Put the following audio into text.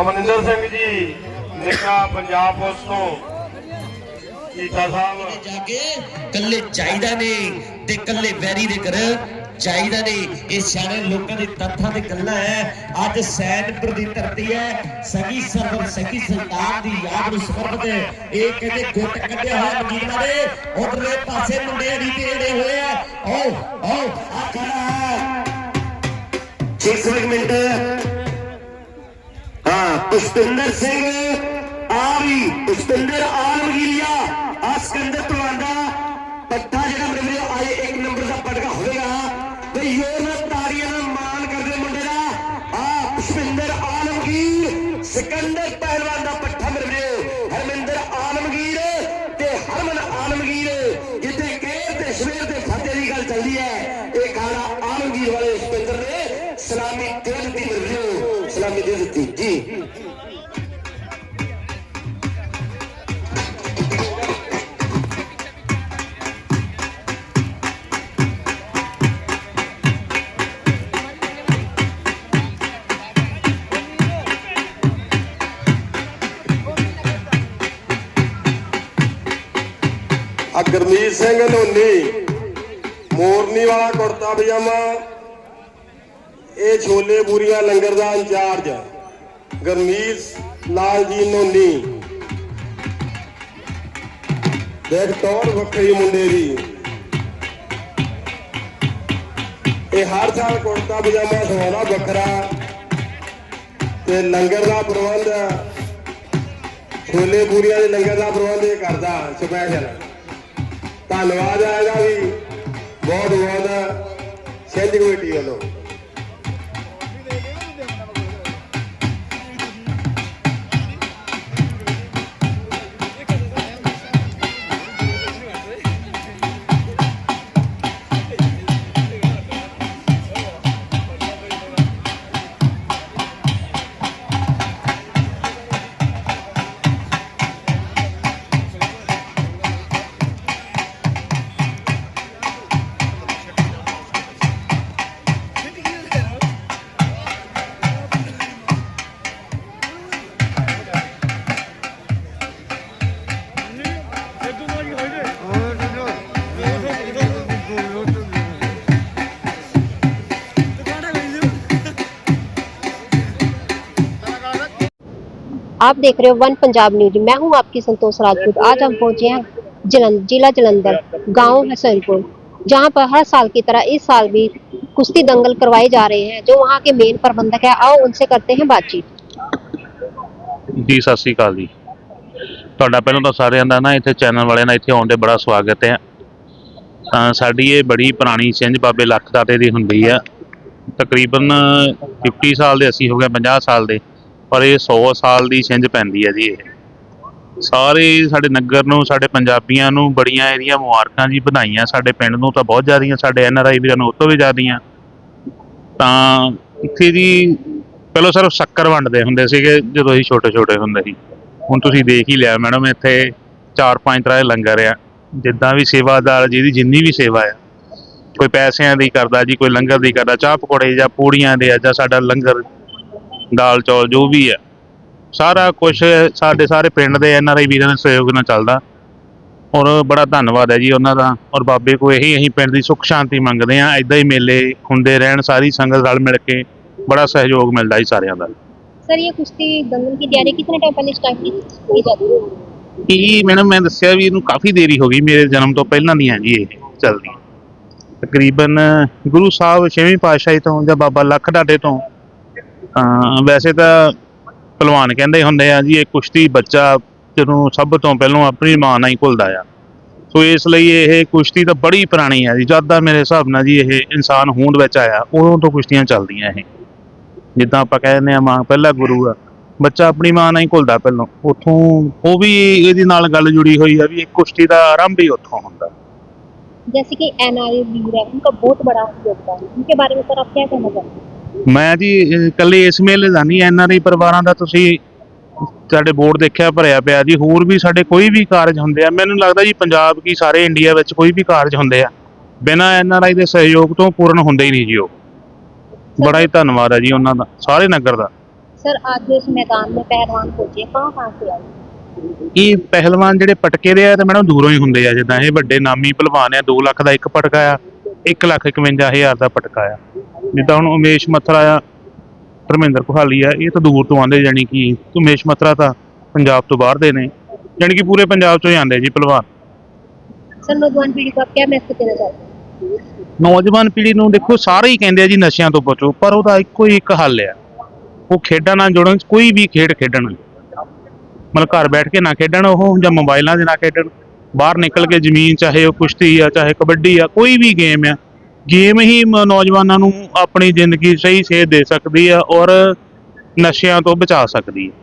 ਅਮਰਿੰਦਰ ਸਿੰਘ ਜੀ ਨਿੱਕਾ ਪੰਜਾਬ ਪੁਲਿਸ ਤੋਂ। ਕੀਤਾ ਸਾਹਿਬ। ਜਾ ਕੇ ਕੱਲੇ ਚਾਹੀਦਾ ਨਹੀਂ ਤੇ ਕੱਲੇ ਵੈਰੀ ਦੇ ਕਰ ਚਾਹੀਦਾ ਨਹੀਂ। ਇਹ ਸਿਆਣੇ ਲੋਕਾਂ ਦੀ ਤੱਥਾਂ ਦੀ ਗੱਲਾਂ ਹੈ। ਅੱਜ ਸੈਨਪੁਰ ਦੀ ਧਰਤੀ ਹੈ। ਸਗੀ ਸਰਵਰ, ਸਗੀ ਸੰਤਾਨ ਦੀ ਯਾਦ ਨੂੰ ਸਮਰਪਿਤ ਹੈ। ਇਹ ਕਹਿੰਦੇ ਗੁੱਟ ਕੱਢਿਆ ਹੋਇਆ ਮਜੀਦਾਂ ਦੇ ਉਧਰਲੇ ਪਾਸੇ ਮੁੰਡੇ ਦੀ ਤੇੜੇ ਹੋਏ ਆ। ਓ ਓ ਆ ਖੜਾ ਹੈ। 6 ਮਿੰਟ। ਹਾਂ ਪੁਸ਼ਪਿੰਦਰ ਸਿੰਘ, ਆਵੀ ਪੁਸ਼ਪਿੰਦਰ ਆਲਮਗੀਰੀਆ ਆ ਸਿਕੰਦਰ ਤਲਵਾਂਡਾ, ਪੱਠਾ ਜਿਹੜਾ ਮੇਰੇ ਵੀਰੋ ਆਏ ਇੱਕ ਨੰਬਰ ਦਾ ਪਟਕਾ ਹੋਵੇਗਾ। ਤੇ ਯੋਰ ਨਾਲ ਤਾੜੀਆਂ ਨਾਲ ਮਾਣ ਕਰਦੇ ਮੁੰਡੇ ਦਾ, ਆ ਪੁਸ਼ਪਿੰਦਰ ਆਲਮਗੀਰ, ਸਿਕੰਦਰ ਪਹਿਲਵਾਨ ਦਾ ਪੱਠਾ ਮੇਰੇ ਵੀਰੋ, ਹਰਮਿੰਦਰ ਆਲਮਗੀਰ ਤੇ ਹਰਮਨ ਆਲਮਗੀਰ, ਜਿੱਥੇ ਕੇਰ ਤੇ ਸ਼ਵੇਰ ਤੇ ਫਤਿਹ ਦੀ ਗੱਲ ਚੱਲਦੀ ਹੈ। ਇਹ ਖਾਣਾ ਆਲਮਗੀਰ ਵਾਲੇ ਸਿਕੰਦਰ ਨੇ, ਸਲਾਮੀ ਸਲਾਮੀ ਦੇ ਦਿੱਤੀ ਜੀ। ਆ ਗੁਰਮੀਤ ਸਿੰਘ ਨੋਨੀ ਮੋਰਨੀ ਵਾਲਾ ਕੁੜਤਾ ਪਜਾਮਾ। ਇਹ ਛੋਲੇ ਬੂਰੀਆਂ ਲੰਗਰ ਦਾ ਇੰਚਾਰਜ ਗੁਰਮੀਤ ਲਾਲ ਜੀ ਨੋਨੀ। ਦੇਖ ਟੌਰ ਵੱਖਰੀ ਮੁੰਡੇ ਦੀ। ਇਹ ਹਰ ਸਾਲ ਕੁੜਤਾ ਪਜਾਮਾ ਸਵਾਉਣਾ ਵੱਖਰਾ। ਤੇ ਲੰਗਰ ਦਾ ਪ੍ਰਬੰਧ ਛੋਲੇ ਪੂਰੀਆਂ ਦੇ ਲੰਗਰ ਦਾ ਪ੍ਰਬੰਧ ਇਹ ਕਰਦਾ ਸਪੈਸ਼ਲ ਧੰਨਵਾਦ ਆਏਗਾ ਵੀ। ਬਹੁਤ ਬਹੁਤ ਸਿੰਘ ਕਮੇਟੀ ਵੱਲੋਂ। आप देख रहे हो वन पंजाब न्यूज मैं हूं आपकी संतोष राजपूत आज हम पहुंचे हैं जलंधर जिला जलंधर गांव हसनपुर जहां पर हर साल की तरह इस साल भी कुश्ती दंगल करवाए जा रहे हैं जो वहां के मेन प्रबंधक है आओ उनसे करते हैं बातचीत ਜੀ ਸਤਿ ਸ੍ਰੀ ਅਕਾਲ ਜੀ ਤੁਹਾਡਾ ਪਹਿਲਾਂ ਤਾਂ ਸਾਰਿਆਂ ਦਾ ਨਾ ਇੱਥੇ ਚੈਨਲ ਵਾਲਿਆਂ ਦਾ ਇੱਥੇ ਆਉਣ ਤੇ ਬੜਾ ਸਵਾਗਤ ਹੈ ਤਾਂ ਸਾਡੀ ਇਹ ਬੜੀ ਪੁਰਾਣੀ ਸਿੰਝ ਬਾਬੇ ਲੱਖ ਦਾਤੇ ਦੀ ਹੁੰਦੀ ਆ ਤਕਰੀਬਨ 50 ਸਾਲ ਦੇ ਅਸੀਂ ਹੋ ਗਏ 50 ਸਾਲ ਦੇ ਪਰ ਇਹ 100 ਸਾਲ ਦੀ ਛਿੰਝ ਪੈਂਦੀ ਹੈ ਜੀ ਇਹ। ਸਾਰੇ ਸਾਡੇ ਨਗਰ ਨੂੰ, ਸਾਡੇ ਪੰਜਾਬੀਆਂ ਨੂੰ ਬੜੀਆਂ ਇਹਦੀਆਂ ਮੁਬਾਰਕਾਂ ਜੀ ਵਧਾਈਆਂ ਸਾਡੇ ਪਿੰਡ ਨੂੰ ਤਾਂ ਬਹੁਤ ਜ਼ਿਆਦੀਆਂ, ਸਾਡੇ ਐਨ ਆਰ ਆਈ ਵੀਰਾਂ ਨੂੰ ਉਹ ਵੀ ਜ਼ਿਆਦੀਆਂ। ਤਾਂ ਇੱਥੇ ਜੀ ਪਹਿਲਾਂ ਸਿਰਫ ਸ਼ੱਕਰ ਵੰਡਦੇ ਹੁੰਦੇ ਸੀਗੇ ਜਦੋਂ ਅਸੀਂ ਛੋਟੇ ਛੋਟੇ ਹੁੰਦੇ ਸੀ। ਹੁਣ ਤੁਸੀਂ ਦੇਖ ਹੀ ਲਿਆ ਮੈਡਮ, ਇੱਥੇ ਚਾਰ ਪੰਜ ਤਰ੍ਹਾਂ ਦੇ ਲੰਗਰ ਆ। ਜਿੱਦਾਂ ਵੀ ਸੇਵਾਦਾਰ, ਜਿਹਦੀ ਜਿੰਨੀ ਵੀ ਸੇਵਾ ਆ, ਕੋਈ ਪੈਸਿਆਂ ਦੀ ਕਰਦਾ ਜੀ, ਕੋਈ ਲੰਗਰ ਦੀ ਕਰਦਾ, ਚਾਹ ਪਕੌੜੇ ਜਾਂ ਪੂੜੀਆਂ ਦੇ ਆ ਜਾਂ ਸਾਡਾ ਲੰਗਰ ਦਾਲ ਚੌਲ ਜੋ ਵੀ ਆ ਸਾਰਾ ਕੁਝ ਸਾਡੇ ਸਾਰੇ ਪਿੰਡ ਦੇ ਐਨ ਆਰ ਆਈ ਵੀਰਾਂ ਦੇ ਸਹਿਯੋਗ ਨਾਲ ਚੱਲਦਾ ਔਰ ਬੜਾ ਧੰਨਵਾਦ ਹੈ ਜੀ ਉਹਨਾਂ ਦਾ ਔਰ ਬਾਬੇ ਕੋ ਇਹੀ ਅਸੀਂ ਪਿੰਡ ਦੀ ਸੁੱਖ ਸ਼ਾਂਤੀ ਮੰਗਦੇ ਆ ਐਦਾਂ ਹੀ ਮੇਲੇ ਹੁੰਦੇ ਰਹਿਣ ਸਾਰੀ ਸੰਗਤ ਰਲ ਮਿਲ ਕੇ ਬੜਾ ਸਹਿਯੋਗ ਮਿਲਦਾ ਜੀ ਸਾਰਿਆਂ ਦਾ सर ये कुश्ती दंगल की तैयारी कितने टाइम पहले स्टार्ट की की जाती है ਕੀ ਮੈਡਮ ਮੈਂ ਦੱਸਿਆ ਵੀ ਇਹਨੂੰ ਕਾਫੀ ਦੇਰੀ ਹੋ ਗਈ ਮੇਰੇ ਜਨਮ ਤੋਂ ਪਹਿਲਾਂ ਦੀਆਂ ਜੀ ਇਹ ਚੱਲਦੀ ਤਕਰੀਬਨ ਗੁਰੂ ਸਾਹਿਬ ਛੇਵੀਂ ਪਾਤਸ਼ਾਹੀ ਤੋਂ ਜਾਂ ਬਾਬਾ ਲੱਖ ਢਾਡੇ ਤੋਂ ਤਾਂ ਵੈਸੇ ਤਾਂ ਪਹਿਲਵਾਨ ਕਹਿੰਦੇ ਹੁੰਦੇ ਆ ਜੀ ਇਹ ਕੁਸ਼ਤੀ ਬੱਚਾ ਜਿਹਨੂੰ ਸਭ ਤੋਂ ਪਹਿਲਾਂ ਆਪਣੀ ਮਾਂ ਨਾਲ ਹੀ ਭੁੱਲਦਾ ਆ ਸੋ ਇਸ ਲਈ ਇਹ ਕੁਸ਼ਤੀ ਤਾਂ ਬੜੀ ਪੁਰਾਣੀ ਆ ਜੀ ਜਦ ਦਾ ਮੇਰੇ ਹਿਸਾਬ ਨਾਲ ਜੀ ਇਹ ਇਨਸਾਨ ਹੋਂਦ ਵਿੱਚ ਆਇਆ ਉਦੋਂ ਤੋਂ ਕੁਸ਼ਤੀਆਂ ਚੱਲਦੀਆਂ ਇਹ ਜਿੱਦਾਂ ਆਪਾਂ ਕਹਿੰਦੇ ਆ ਮਾਂ ਪਹਿਲਾ ਗੁਰੂ ਆ ਬੱਚਾ ਆਪਣੀ ਮਾਂ ਨਾਲ ਹੀ ਘੁਲਦਾ ਪਹਿਲਾਂ ਉੱਥੋਂ ਉਹ ਵੀ ਇਹਦੇ ਨਾਲ ਗੱਲ ਜੁੜੀ ਹੋਈ ਆ ਵੀ ਇਹ ਕੁਸ਼ਤੀ ਦਾ ਆਰੰਭ ਹੀ ਉੱਥੋਂ ਹੁੰਦਾ जैसे कि एनआरए वीर है उनका बहुत बड़ा योगदान है उनके बारे में सर आप क्या कहना चाहते हैं ਮੈਂ ਜੀ ਇਕੱਲੇ ਇਸ ਮੇਲੇ ਦਾ ਨਹੀਂ ਐਨਆਰਆਈ ਪਰਿਵਾਰਾਂ ਦਾ ਤੁਸੀਂ ਸਾਡੇ ਬੋਰਡ ਦੇਖਿਆ ਭਰਿਆ ਪਿਆ ਜੀ। ਹੋਰ ਵੀ ਸਾਡੇ ਕੋਈ ਵੀ ਕਾਰਜ ਹੁੰਦੇ ਆ ਮੈਨੂੰ ਲੱਗਦਾ ਜੀ ਪੰਜਾਬ ਕੀ ਸਾਰੇ ਇੰਡੀਆ ਵਿੱਚ ਕੋਈ ਵੀ ਕਾਰਜ ਹੁੰਦੇ ਆ ਬਿਨਾਂ ਐਨਆਰਆਈ ਦੇ ਸਹਿਯੋਗ ਤੋਂ ਪੂਰਨ ਹੁੰਦੇ ਹੀ ਨਹੀਂ ਜੀ ਉਹ। ਬੜਾ ਹੀ ਧੰਨਵਾਦ ਹੈ ਜੀ ਉਹਨਾਂ ਦਾ ਸਾਰੇ ਨਗਰ ਦਾ। ਸਰ ਅੱਜ ਇਸ ਮੈਦਾਨ ਮੇ ਪਹਿਲਵਾਨ ਪਹੁੰਚੇ ਕਹਾਂ ਕਹਾਂ ਸੇ ਆਏ ਇਹ ਪਹਿਲਵਾਨ ਜਿਹੜੇ ਪਟਕੇ ਦੇ ਆ ਤੇ ਮੈਡਮ ਦੂਰੋਂ ਹੀ ਹੁੰਦੇ ਆ ਜਿੱਦਾਂ ਇਹ ਵੱਡੇ ਨਾਮੀ ਪਹਿਲਵਾਨ ਆ 2 ਲੱਖ ਦਾ ਇੱਕ ਪਟਕਾ ਆ। 151000 ਦਾ ਪਟਕਾ ਆ। ਜਿੱਦਾਂ ਹੁਣ ਉਮੇਸ਼ ਮਥਰਾ ਆ ਧਰਮਿੰਦਰ ਕੋਹਾਲੀ ਆ ਇਹ ਤਾਂ ਦੂਰ ਤੋਂ ਆਂਦੇ ਜਾਨੀ ਕਿ ਉਮੇਸ਼ ਮਥਰਾ ਤਾਂ ਪੰਜਾਬ ਤੋਂ ਬਾਹਰ ਦੇ ਨੇ ਜਾਨੀ ਕਿ ਪੂਰੇ ਪੰਜਾਬ ਚੋਂ ਆਂਦੇ ਜੀ ਪਹਿਲਵਾਨ। ਨੌਜਵਾਨ ਪੀੜ੍ਹੀ ਨੌਜਵਾਨ ਪੀੜ੍ਹੀ ਨੂੰ ਦੇਖੋ ਸਾਰੇ ਹੀ ਕਹਿੰਦੇ ਆ ਜੀ ਨਸ਼ਿਆਂ ਤੋਂ ਬਚੋ ਪਰ ਉਹਦਾ ਇੱਕੋ ਹੀ ਇੱਕ ਹੱਲ ਆ। ਉਹ ਖੇਡਾਂ ਨਾਲ ਜੁੜਨ ਕੋਈ ਵੀ ਖੇਡ ਖੇਡਣ ਮਤਲਬ ਘਰ ਬੈਠ ਕੇ ਨਾ ਖੇਡਣ ਉਹ ਜਾਂ ਮੋਬਾਈਲਾਂ ਦੇ ਨਾਲ ਖੇਡਣ। ਬਾਹਰ ਨਿਕਲ ਕੇ ਜ਼ਮੀਨ ਚਾਹੇ ਉਹ ਕੁਸ਼ਤੀ ਆ, ਚਾਹੇ ਕਬੱਡੀ ਆ, ਕੋਈ ਵੀ ਗੇਮ ਆ ਗੇਮ ਹੀ ਨੌਜਵਾਨਾਂ ਨੂੰ ਆਪਣੀ ਜ਼ਿੰਦਗੀ ਸਹੀ ਸੇਧ ਦੇ ਸਕਦੀ ਆ ਔਰ ਨਸ਼ਿਆਂ ਤੋਂ ਬਚਾ ਸਕਦੀ ਹੈ